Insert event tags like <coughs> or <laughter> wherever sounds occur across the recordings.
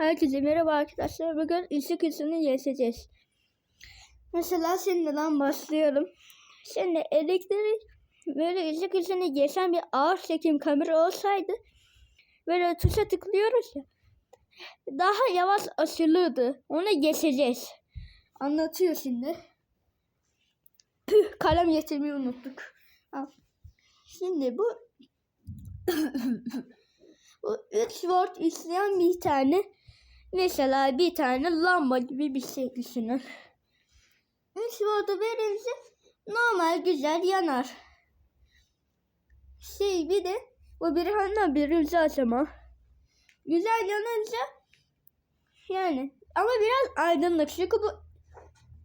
Herkese merhaba arkadaşlar. Bugün ışık hızını geçeceğiz. Mesela şimdiden başlıyorum. Şimdi elektrik böyle ışık hızını geçen bir ağır çekim kamera olsaydı böyle tuşa tıklıyoruz ya daha yavaş açılırdı. Onu geçeceğiz. Anlatıyor şimdi. Püh kalem getirmeyi unuttuk. Al. Şimdi bu <coughs> bu 3 volt isteyen bir tane mesela bir tane lamba gibi bir şey düşünün. 3 voltu verince normal güzel yanar. Şey bir de bu bir hemen birinci aşama. Güzel yanınca yani ama biraz aydınlık çünkü bu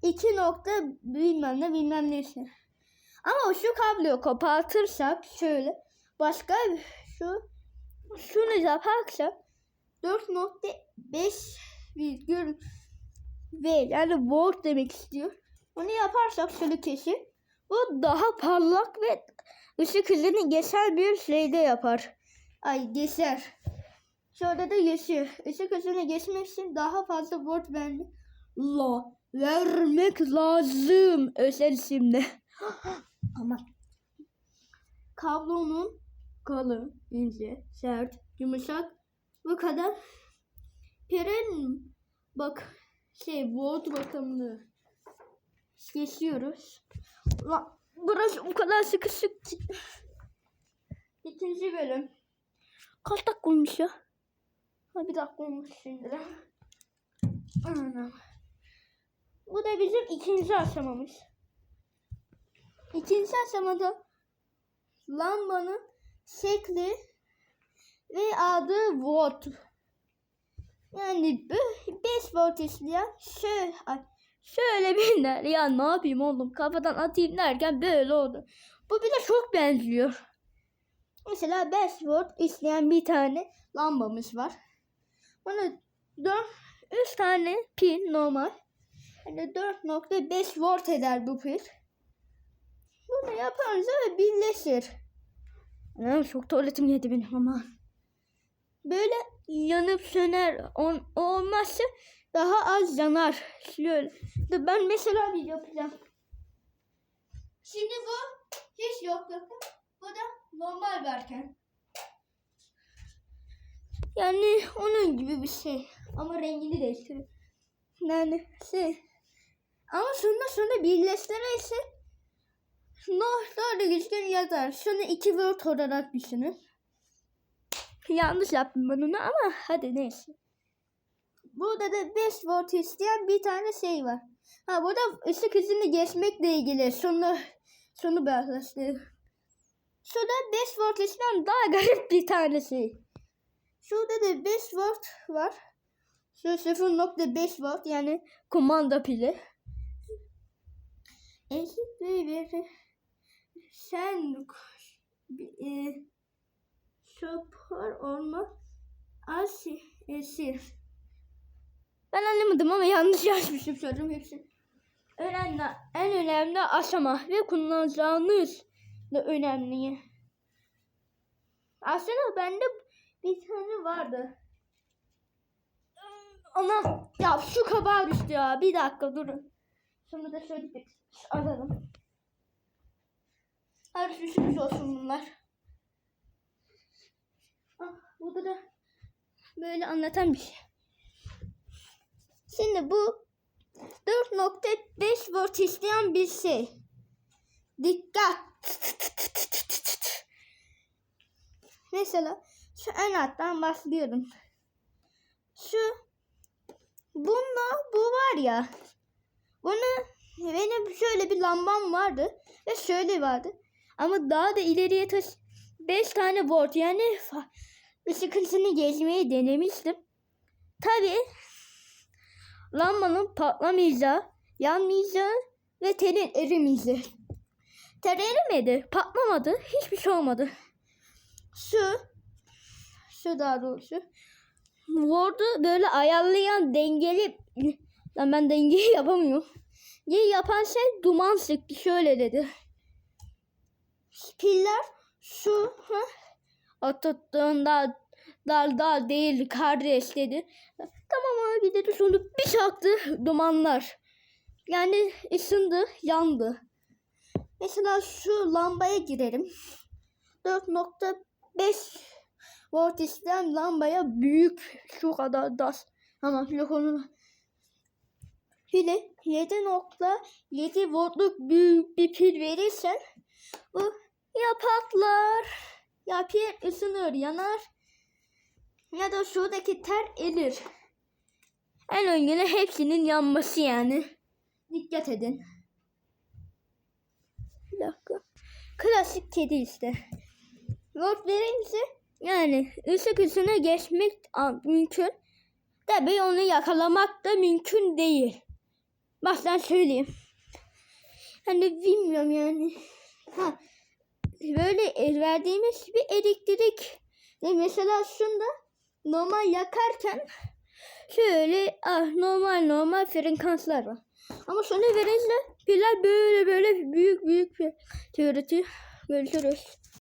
iki nokta bilmem ne bilmem neyse. Ama şu kabloyu kopartırsak şöyle başka şu şunu yaparsak 4.5 virgül V yani volt demek istiyor. Onu yaparsak şöyle kesin. Bu daha parlak ve ışık hızını geçer bir şeyde yapar. Ay geçer. Şurada da geçiyor. Işık hızını geçmek için daha fazla volt vermek la vermek lazım özel isimle. <gasps> Ama kablonun kalın, ince, sert, yumuşak bu kadar. Peren bak şey volt bakımlı geçiyoruz. La, burası o kadar sıkışık. ki. İkinci bölüm. Kaç dakika olmuş ya? Ha, bir dakika olmuş şimdi. Anam. Bu da bizim ikinci aşamamız. İkinci aşamada lambanın şekli ve adı volt. Yani 5 volt isteyen şöyle, şöyle binler. <laughs> Ya ne yapayım oğlum kafadan atayım derken böyle oldu. Bu bir de çok benziyor. Mesela 5 volt isteyen bir tane lambamız var. Bana 4 3 tane pil normal. Yani 4.5 volt eder bu pil. Bunu yaparsa birleşir. Anam çok tuvaletim yedi benim ama. Böyle yanıp söner. On, olmazsa daha az yanar. Şöyle. Ben mesela bir yapacağım. Şimdi bu hiç yok bakın. Bu da normal verken. Yani onun gibi bir şey. Ama rengini değiştiriyor. Yani şey. Ama sonra sonra birleştirirse No, doğru düzgün yazar. Şunu iki volt olarak düşünün. Yanlış yaptım ben onu ama hadi neyse. Burada da 5 volt isteyen bir tane şey var. Ha burada ışık hızını geçmekle ilgili. Şunu, şunu bahsediyor. Şurada 5 volt isteyen daha garip bir tane şey. Şurada da 5 volt var. Şu 0.5 volt yani kumanda pili. Eşit bir sen e, şoför olma as esir. Ben anlamadım ama yanlış yazmışım sözüm hepsini. Önemli, en önemli aşama ve kullanacağınız da önemli. Aslında bende bir tane vardı. Anam ya şu kabağa düştü ya. Bir dakika durun. Şunu da şöyle bir alalım. Her düşmüş olsun bunlar. Ah, burada da böyle anlatan bir şey. Şimdi bu 4.5 volt isteyen bir şey. Dikkat. Mesela şu en alttan başlıyorum. Şu bunda bu var ya. Bunu benim şöyle bir lambam vardı ve şöyle vardı. Ama daha da ileriye taş 5 tane volt yani hızını geçmeyi denemiştim. Tabi lambanın patlamayacağı, yanmayacağı ve telin erimeyeceği. Tel erimedi, patlamadı, hiçbir şey olmadı. Şu, şu daha doğrusu. Volt'u böyle ayarlayan dengeli, lan ben dengeyi <laughs> yapamıyorum. Diye yapan şey duman sıktı şöyle dedi. Piller şu ha, oturttuğunda Dal dal değil kardeş dedi. Tamam abi dedi sonra bir çaktı dumanlar. Yani ısındı yandı. Mesela şu lambaya girelim. 4.5 volt isteyen lambaya büyük şu kadar da ama onu Pili 7.7 voltluk büyük bir pil verirsen bu ya patlar ya pil ısınır yanar ya da şuradaki ter erir. En önemli hepsinin yanması yani. Dikkat edin. Bir dakika. Klasik kedi işte. Volt verince yani ışık hızına geçmek mümkün. Tabii onu yakalamak da mümkün değil. Baştan söyleyeyim. Hani bilmiyorum yani. Ha, böyle el verdiğimiz bir elektrik. E mesela şunda normal yakarken şöyle ah, normal normal frekanslar var. Ama sonra verince piller böyle böyle büyük büyük bir teoreti görüşürüz.